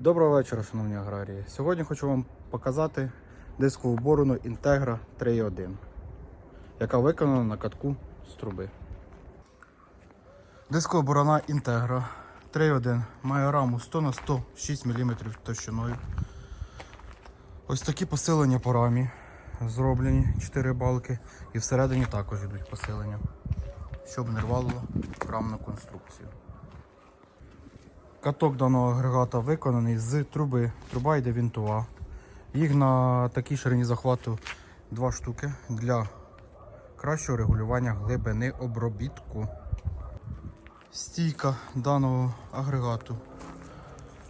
Доброго вечора, шановні аграрії. Сьогодні хочу вам показати дискову борону Integra 3.1, яка виконана на катку з труби. Дискова борона Integra 3.1 має раму 100 на 100 6 мм товщиною. Ось такі посилення по рамі зроблені 4 балки і всередині також йдуть посилення, щоб не рвало рамну конструкцію. Каток даного агрегата виконаний з труби. Труба йде вінтова. Їх на такій ширині захвату два штуки для кращого регулювання глибини обробітку. Стійка даного агрегату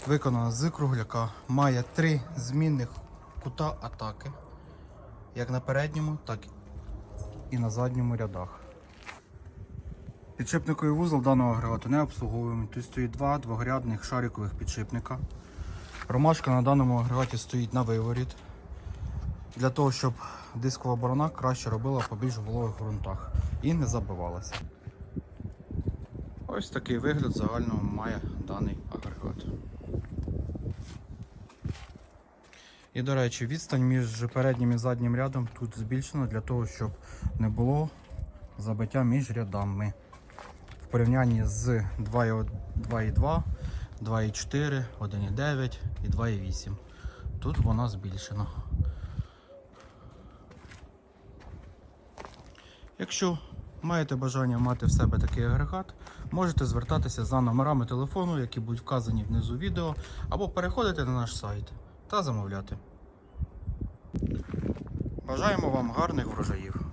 виконана з кругляка. Має три змінних кута атаки, як на передньому, так і на задньому рядах. Підшипниковий вузол даного агрегату не обслуговуємо. Тут стоїть два двогрядних шарикових підшипника. Ромашка на даному агрегаті стоїть на виворіт. Для того, щоб дискова борона краще робила по більш вологих ґрунтах і не забивалася. Ось такий вигляд загального має даний агрегат. І, до речі, відстань між переднім і заднім рядом тут збільшена для того, щоб не було забиття між рядами порівнянні з 2,2, 2,4, 1,9 і 2,8. Тут вона збільшена. Якщо маєте бажання мати в себе такий агрегат, можете звертатися за номерами телефону, які будуть вказані внизу відео, або переходити на наш сайт та замовляти. Бажаємо вам гарних врожаїв!